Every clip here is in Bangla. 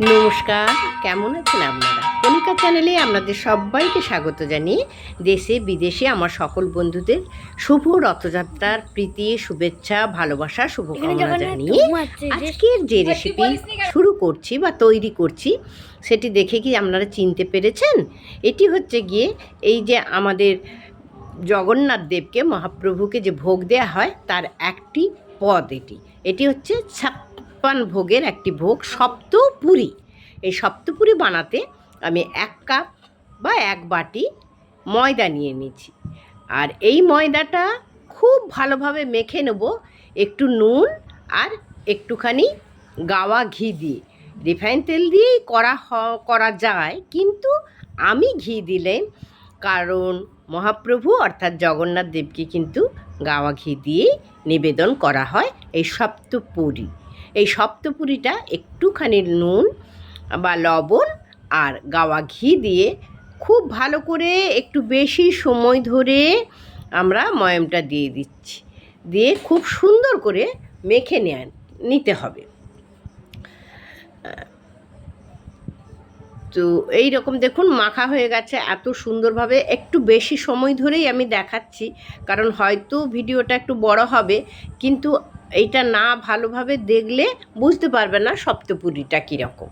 নমস্কার কেমন আছেন আপনারা? কণিকা চ্যানেলে আপনাদের সবাইকে স্বাগত জানিয়ে দেশে বিদেশে আমার সকল বন্ধুদের শুভ রথযাত্রার প্রীতি শুভেচ্ছা ভালোবাসা শুভকামনা জানিয়ে আজকের যে রেসিপি শুরু করছি বা তৈরি করছি সেটি দেখে কি আপনারা চিনতে পেরেছেন? এটি হচ্ছে গিয়ে এই যে আমাদের জগন্নাথ দেবকে মহাপ্রভুকে যে ভোগ দেওয়া হয় তার একটি পদ এটি। এটি হচ্ছে ছাপ্পান ভোগের একটি ভোগ, সপ্তপুরি। এই সপ্তপুরি বানাতে আমি এক কাপ বা এক বাটি ময়দা নিয়ে নিয়েছি। আর এই ময়দাটা খুব ভালোভাবে মেখে নেব, একটু নুন আর একটুখানি গাওয়া ঘি দিয়ে। রিফাইন তেল দিয়েই করা হ- করা যায়, কিন্তু আমি ঘি দিলেন কারণ মহাপ্রভু অর্থাৎ জগন্নাথ দেবকে কিন্তু গাওয়া ঘি দিয়েই নিবেদন করা হয় এই সপ্তপুরি। এই সপ্তপুরিটা একটুখানি নুন বা লবণ আর গাওয়া ঘি দিয়ে খুব ভালো করে একটু বেশি সময় ধরে আমরা ময়মটা দিয়ে দিচ্ছি। দিয়ে খুব সুন্দর করে মেখে নেন নিতে হবে। তো এই রকম দেখুন মাখা হয়ে গেছে, এত সুন্দরভাবে একটু বেশি সময় ধরেই আমি দেখাচ্ছি, কারণ হয়তো ভিডিওটা একটু বড় হবে, কিন্তু এইটা না ভালোভাবে দেখলে বুঝতে পারবে না সপ্তপুরিটা কীরকম।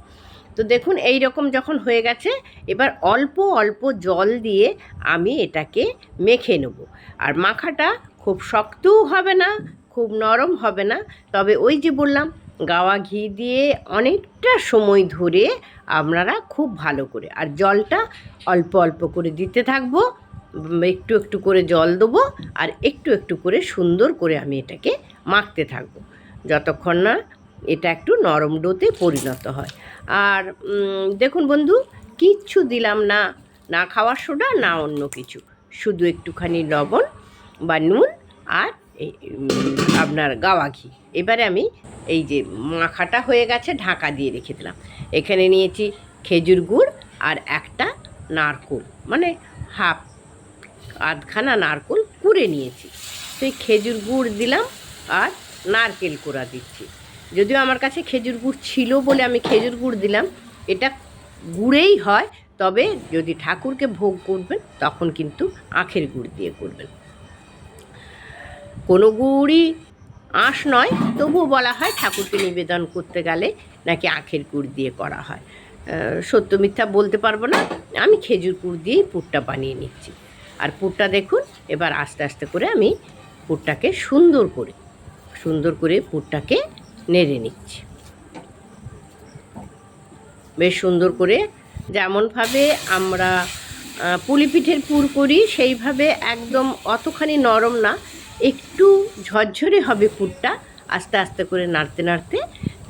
তো দেখুন এই রকম যখন হয়ে গেছে, এবার অল্প অল্প জল দিয়ে আমি এটাকে মেখে নেব। আর মাখাটা খুব শক্তও হবে না, খুব নরম হবে না। তবে ওই যে বললাম, গাওয়া ঘি দিয়ে অনেকটা সময় ধরে আপনারা খুব ভালো করে, আর জলটা অল্প অল্প করে দিতে থাকব। একটু একটু করে জল দেবো আর একটু একটু করে সুন্দর করে আমি এটাকে মাখতে থাকব। যতক্ষণ না এটা একটু নরম ডোতে পরিণত হয়। আর দেখুন বন্ধু, কিচ্ছু দিলাম না। না খাওয়ার সোডা, না অন্য কিছু। শুধু একটুখানি লবণ বা নুন আর আপনার গাওয়া ঘি। এবারে আমি এই যে মাখাটা হয়ে গেছে, ঢাকা দিয়ে রেখে দিলাম। এখানে নিয়েছি খেজুর গুড় আর একটা নারকোল। মানে হাফ আধখানা নারকোল কুড়ে নিয়েছি। সেই খেজুর গুড় দিলাম আর নারকেল কোড়া দিচ্ছি। যদিও আমার কাছে খেজুর গুড় ছিল বলে আমি খেজুর গুড় দিলাম, এটা গুড়েই হয়, তবে যদি ঠাকুরকে ভোগ করবেন তখন কিন্তু আখের গুড় দিয়ে করবেন। কোনো গুড়ই আঁশ নয়, তবুও বলা হয় ঠাকুরকে নিবেদন করতে গেলে নাকি আখের গুড় দিয়ে করা হয়। সত্য মিথ্যা বলতে পারব না, আমি খেজুর গুড় দিয়েই পুরটা বানিয়ে নিচ্ছি। আর পুরটা দেখুন, এবার আস্তে আস্তে করে আমি পুরটাকে সুন্দর করে সুন্দর করে পুরটাকে নেড়ে নিচ্ছি। বেশ সুন্দর করে যেমনভাবে আমরা পুলি পিঠের পুর করি, সেইভাবে একদম অতখানি নরম না, একটু ঝরঝরে হবে পুরটা, আস্তে আস্তে করে নাড়তে নাড়তে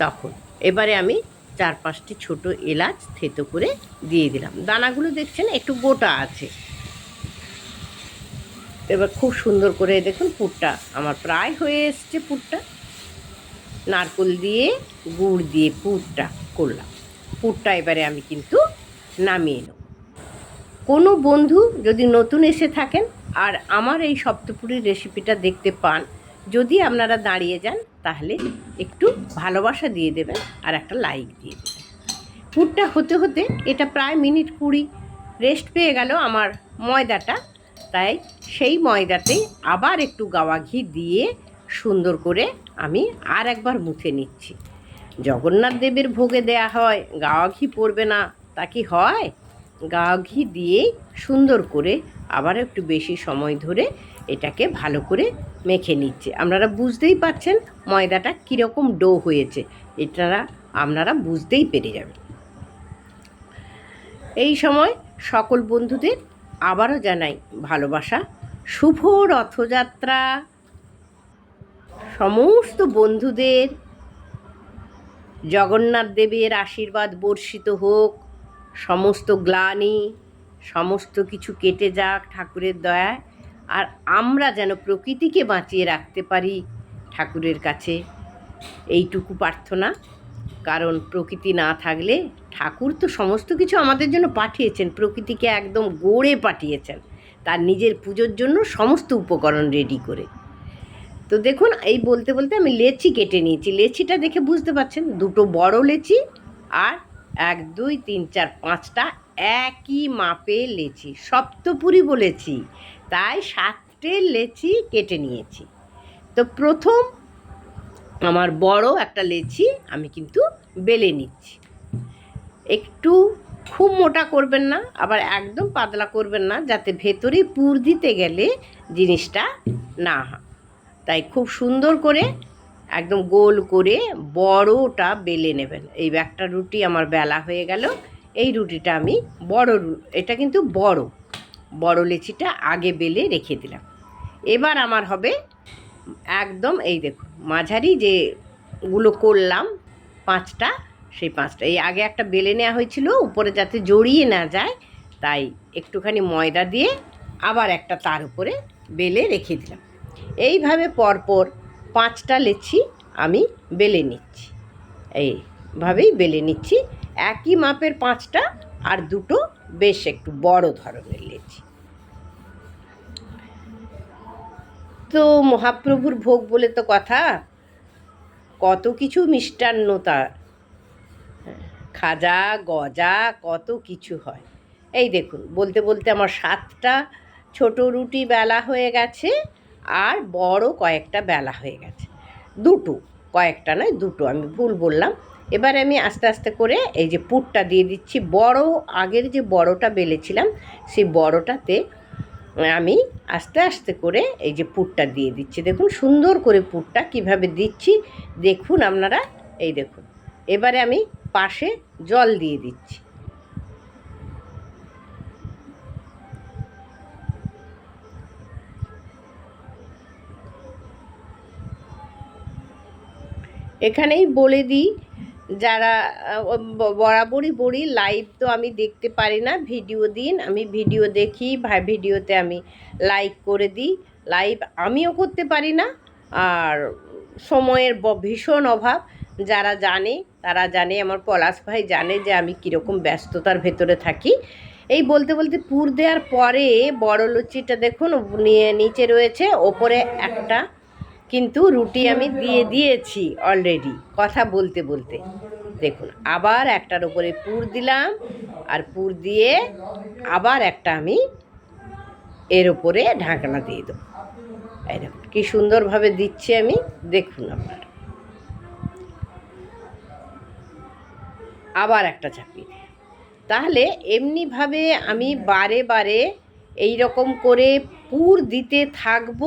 তখন। এবারে আমি চার পাঁচটি ছোট এলাচ থেতো করে দিয়ে দিলাম। দানাগুলো দেখছেন, একটু গোটা আছে। এবার খুব সুন্দর করে দেখুন পুরটা। আমার প্রায় হয়ে এসছে পুরটা। নারকোল দিয়ে গুড় দিয়ে পুরটা করলাম। পুরটা এবারে আমি কিন্তু নামিয়ে নেব। কোনো বন্ধু যদি নতুন এসে থাকেন আর আমার এই সপ্তপুরীর রেসিপিটা দেখতে পান, যদি আপনারা দাঁড়িয়ে যান, তাহলে একটু ভালোবাসা দিয়ে দেবেন আর একটা লাইক দিয়ে দেবেন। পুরটা হতে হতে এটা প্রায় মিনিট কুড়ি। রেস্ট পেয়ে গেল আমার ময়দাটা। তাই সেই ময়দাতে আবার একটু গাওয়া ঘি দিয়ে সুন্দর করে আমি আর একবার মুছে নিচ্ছি। জগন্নাথ দেবের ভোগে দেয়া হয়, গাওয়া ঘি পড়বে না, তা কি হয়? গাওয়া ঘি দিয়েই সুন্দর করে আবার একটু বেশি সময় ধরে এটাকে ভালো করে মেখে নিচ্ছে। আপনারা বুঝতেই পাচ্ছেন ময়দাটা কীরকম ডো হয়েছে। এটারা আপনারা বুঝতেই পেরে যাবেন। এই সময় সকল বন্ধুদের আবারও জানাই ভালোবাসা, শুভ রথযাত্রা। সমস্ত বন্ধুদের, জগন্নাথ দেবের আশীর্বাদ বর্ষিত হোক। সমস্ত গ্লানি, সমস্ত কিছু কেটে যাক ঠাকুরের দয়ায়, আর আমরা যেন প্রকৃতিকে বাঁচিয়ে রাখতে পারি ঠাকুরের কাছে। এইটুকু প্রার্থনা। কারণ প্রকৃতি না থাকলে ঠাকুর তো সমস্ত কিছু আমাদের জন্য পাঠিয়েছেন, প্রকৃতিকে একদম গড়ে পাঠিয়েছেন। তার নিজের পুজোর জন্য সমস্ত উপকরণ রেডি করে। তো দেখুন, এই বলতে বলতে আমি লেচি কেটে নিয়েছি। লেচিটা দেখে বুঝতে পারছেন, দুটো বড় লেচি আর এক, দুই, তিন, চার, পাঁচটা একই মাপে লেচি, সপ্তপুরি বলেছি। তাই সাতটে লেচি কেটে নিয়েছি। তো প্রথম আমার বড় একটা লেচি আমি কিন্তু বেলে নিচ্ছি। একটু খুব মোটা করবেন না, আবার একদম পাতলা করবেন না, যাতে ভেতরে পুর দিতে গেলে জিনিসটা না তাই খুব সুন্দর করে একদম গোল করে বড়টা বেলে নেবেন। এই একটা রুটি আমার বেলা হয়ে গেল, এই রুটিটা আমি বড় এটা কিন্তু বড় বড় লেচিটা আগে বেলে রেখে দিলাম। এবার আমার হবে একদম এই দেখুন মাঝারি যেগুলো করলাম, পাঁচটা, সেই পাঁচটা। এই আগে একটা বেলে নেওয়া হয়েছিল, উপরে যাতে জড়িয়ে না যায়, তাই একটুখানি ময়দা দিয়ে আবার একটা তার উপরে বেলে রেখে দিলাম। এইভাবে পরপর পাঁচটা লেচি আমি বেলে নিচ্ছি। এইভাবেই বেলে নিচ্ছি। একই মাপের পাঁচটা আর দুটো বেশ একটু বড় ধরনের লেচি। তো মহাপ্রভুর ভোগ বলে তো কথা। কত কিছু মিষ্টান্ন তার খাজা, গজা, কত কিছু হয়। এই দেখুন, বলতে বলতে আমার সাতটা ছোট রুটি বেলা হয়ে গেছে আর বড় কয়েকটা বেলা হয়ে গেছে। দুটো, কয়েকটা নয়, দুটো, আমি ভুল বললাম। এবার আমি আস্তে আস্তে করে এই যে পুরটা দিয়ে দিচ্ছি। বড়, আগের যে বড়টা বেলেছিলাম, সেই বড়টাতে আমি আস্তে আস্তে করে এই যে পুরটা দিয়ে দিচ্ছি। দেখুন সুন্দর করে পুরটা কীভাবে দিচ্ছি, দেখুন আপনারা, এই দেখুন। এবারে আমি পাশে জল দিয়ে দিচ্ছি। এখানেই বলে দিই যারা বরাবরই বলি লাইভ তো আমি দেখতে পারি না ভিডিও দিন, আমি ভিডিও দেখি, ভাই ভিডিওতে আমি লাইক করে দিই লাইভ আমিও করতে পারি না, আর সময়ের ভীষণ অভাব, যারা জানে, তারা জানে, আমার পলাশ ভাই জানে যে আমি কীরকম ব্যস্ততার ভেতরে থাকি। এই বলতে বলতে পুর দেওয়ার পরে বড় লুচিটা দেখুন, নিয়ে, নিচে রয়েছে, ওপরে একটা কিন্তু রুটি আমি দিয়ে দিয়েছি অলরেডি কথা বলতে বলতে। দেখুন, আবার একটার উপরে পুর দিলাম, আর পুর দিয়ে আবার একটা আমি এর উপরে ঢাকনা দিয়ে দেবো। দেখুন, কী সুন্দরভাবে দিচ্ছি আমি, দেখুন আপনার। আবার একটা চাপিয়ে তাহলে এমনিভাবে আমি বারে বারে এই রকম করে পুর দিতে থাকব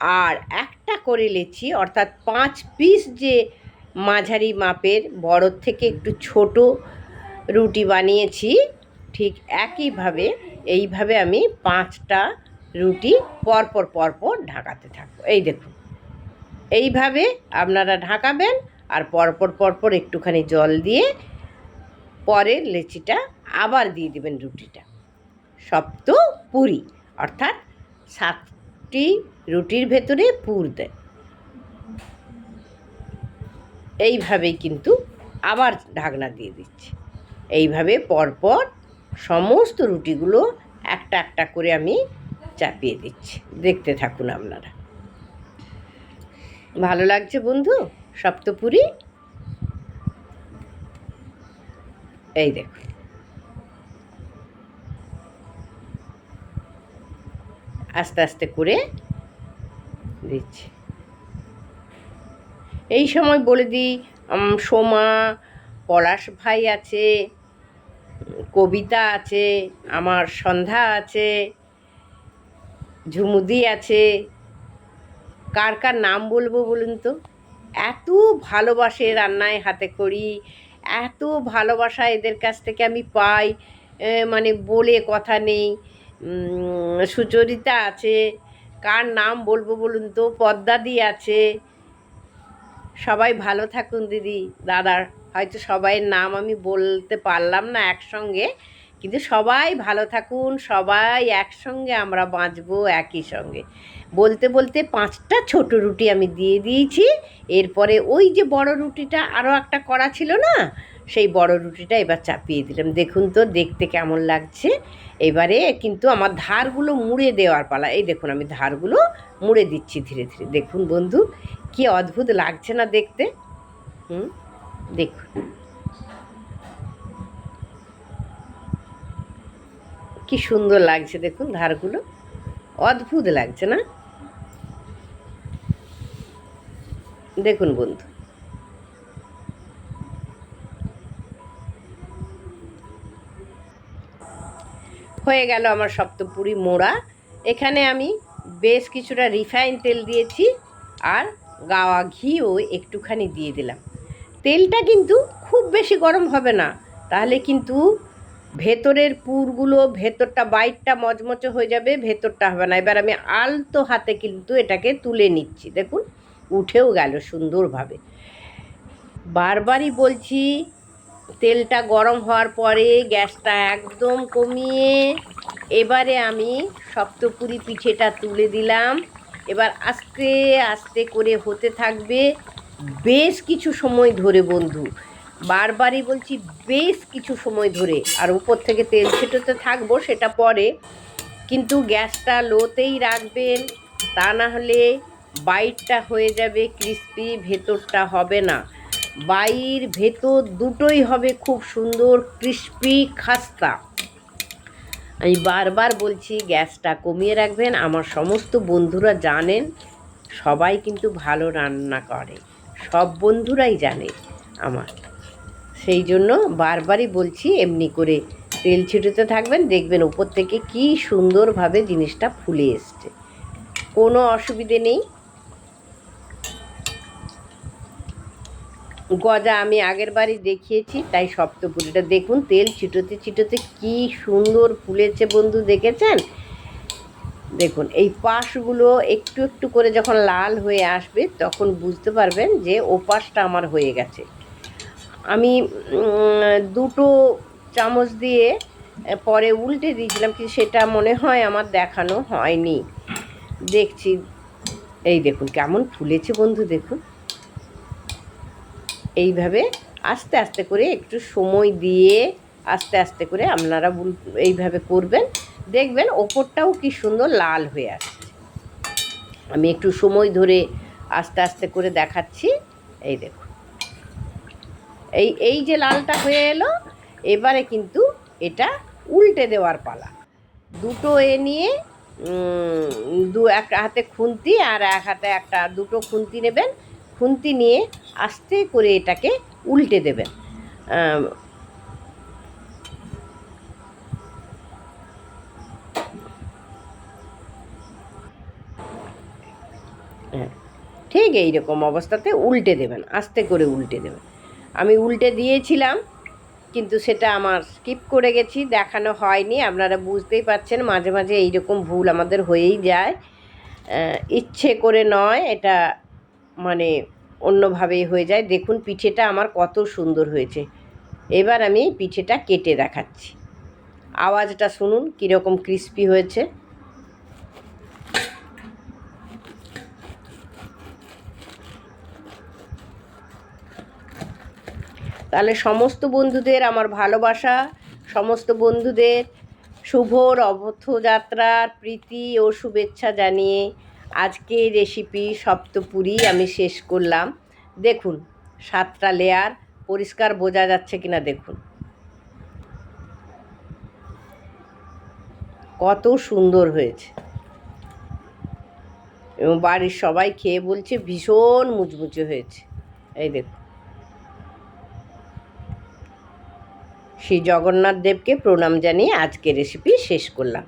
আর একটা করে লেচি, অর্থাৎ পাঁচ পিস যে মাঝারি মাপের, বড়োর থেকে একটু ছোট রুটি বানিয়েছি, ঠিক একইভাবে, এইভাবে আমি পাঁচটা রুটি পরপর পরপর ঢাকাতে থাকব। এই দেখুন, এইভাবে আপনারা ঢাকাবেন আর পরপর পরপর একটুখানি জল দিয়ে পরের লেচিটা আবার দিয়ে দেবেন রুটিটা। সপ্ত পুরি, অর্থাৎ সাতটি রুটির ভেতরে পুর দেয়। এইভাবেই কিন্তু আবার ঢাকনা দিয়ে দিচ্ছি। এইভাবে পরপর সমস্ত রুটিগুলো একটা একটা করে আমি চাপিয়ে দিচ্ছি। দেখতে থাকুন আপনারা। ভালো লাগছে বন্ধু? সপ্তপুরি? এই দেখুন। আস্তে আস্তে করে দিচ্ছি। এই সময় বলে দিই সোমা, পলাশ ভাই আছে, কবিতা আছে, আমার সন্ধ্যা আছে, ঝুমুদি আছে। কার কার নাম বলব বলুন তো? এত ভালোবাসে রান্নায় হাতে করি এত ভালোবাসা এদের কাছ থেকে আমি পাই মানে বলে কথা নেই। সুচরিতা আছে, কার নাম বলব বলুন তো? পদ্মাদি আছে। সবাই ভালো থাকুন দিদি, দাদার। হয়তো সবাইয়ের নাম আমি বলতে পারলাম না একসঙ্গে, কিন্তু সবাই ভালো থাকুন, সবাই একসঙ্গে আমরা বাঁচবো একই সঙ্গে। বলতে বলতে পাঁচটা ছোট রুটি আমি দিয়ে দিয়েছি। এরপরে ওই যে বড় রুটিটা আরও একটা করা ছিল না সেই বড় রুটিটা এবার চাপিয়ে দিলাম। দেখুন তো, দেখতে কেমন লাগছে। এবারে কিন্তু আমার ধারগুলো মুড়ে দেওয়ার পালা। এই দেখুন, আমি ধারগুলো মুড়ে দিচ্ছি ধীরে ধীরে। দেখুন বন্ধু, কি অদ্ভুত লাগছে না দেখতে। হুম, দেখুন। কি সুন্দর লাগছে দেখুন ধারগুলো। অদ্ভুত লাগছে না? দেখুন বন্ধু। হয়ে গেল আমার সপ্তপুরি মোড়া। এখানে আমি বেশ কিছুটা রিফাইন তেল দিয়েছি আর গাওয়া ঘিও একটুখানি দিয়ে দিলাম। তেলটা কিন্তু খুব বেশি গরম হবে না, তাহলে কিন্তু ভেতরের পুরগুলো, ভেতরটা বাইটটা মচমচে হয়ে যাবে, ভেতরটা হবে না। এবার আমি আলতো হাতে কিন্তু এটাকে তুলে নিচ্ছি। দেখুন, উঠেও গেল সুন্দরভাবে। বারবারই বলছি তেলটা গরম হওয়ার পরে গ্যাসটা একদম কমিয়ে এবারে আমি সপ্তপুরি পিঠেটা তুলে দিলাম। এবার আস্তে আস্তে করে হতে থাকবে বেশ কিছু সময় ধরে বন্ধু। বারবারই বলছি বেশ কিছু সময় ধরে। আর উপর থেকে তেল ছেটোতে থাকব সেটা পরে। কিন্তু গ্যাসটা লোতেই রাখবেন, তা না হলে বাইরটা হয়ে যাবে, ক্রিস্পি, ভেতরটা হবে না। বাইর ভেতর দুটোই হবে খুব সুন্দর ক্রিস্পি খাস্তা। আমি বারবার বলছি, গ্যাসটা কমিয়ে রাখবেন। আমার সমস্ত বন্ধুরা জানেন, সবাই কিন্তু ভালো রান্না করে। সব বন্ধুরাই জানে আমার। সেই জন্য বারবারই বলছি, এমনি করে তেল ছিটোতে থাকবেন, দেখবেন উপর থেকে কি সুন্দরভাবে জিনিসটা ফুলে এসছে। কোনো অসুবিধে নেই। গজা আমি আগের বারই দেখিয়েছি, তাই সপ্তপুরিটা দেখুন, তেল ছিটোতে ছিটোতে কি সুন্দর ফুলেছে বন্ধু, দেখেছেন? দেখুন, এই পাশগুলো একটু একটু করে যখন লাল হয়ে আসবে, তখন বুঝতে পারবেন যে ওপাশটা আমার হয়ে গেছে। আমি দুটো চামচ দিয়ে পরে উল্টে দিয়েছিলাম, কিন্তু সেটা মনে হয় আমার দেখানো হয়নি। দেখছি, এই দেখুন, কেমন ফুলেছে বন্ধু, দেখুন। এইভাবে আস্তে আস্তে করে একটু সময় দিয়ে আস্তে আস্তে করে আপনারা এইভাবে করবেন। দেখবেন ওপরটাও কি সুন্দর লাল হয়ে আসছে। আমি একটু সময় ধরে আস্তে আস্তে করে দেখাচ্ছি। এই দেখুন। এই এই যে লালটা হয়ে এলো, এবারে কিন্তু এটা উল্টে দেওয়ার পালা। দুটো এ নিয়ে দু এক হাতে খুন্তি আর এক হাতে একটা দুটো খুন্তি নেবেন। খুন্তি নিয়ে আস্তে করে এটাকে উল্টে দেবেন। হ্যাঁ ঠিক এইরকম অবস্থাতে উল্টে দেবেন, আস্তে করে উল্টে দেবেন। আমি উল্টে দিয়েছিলাম, কিন্তু সেটা আমার স্কিপ করে গেছি, দেখানো হয়নি, আপনারা বুঝতেই পারছেন মাঝে মাঝে এইরকম ভুল আমাদের হয়েই যায়। ইচ্ছে করে নয়, এটা মানে অন্যভাবেই হয়ে যায়। দেখুন পিঠেটা আমার কত সুন্দর হয়েছে। এবার আমি পিঠেটা কেটে দেখাচ্ছি। আওয়াজটা শুনুন কীরকম ক্রিস্পি হয়েছে। তাহলে সমস্ত বন্ধুদের আমার ভালোবাসা, সমস্ত বন্ধুদের শুভ রথযাত্রার প্রীতি ও শুভেচ্ছা জানিয়ে আজকে রেসিপি সপ্তপুরি আমি শেষ করলাম। দেখুন, সাতটা লেয়ার পরিষ্কার বোঝা যাচ্ছে কিনা দেখুন। কত সুন্দর হয়েছে। এবং বাড়ির সবাই খেয়ে বলছে ভীষণ মুচমুচে হয়েছে। এই দেখুন। শ্রী জগন্নাথ দেবকে প্রণাম জানিয়ে আজকে রেসিপি শেষ করলাম।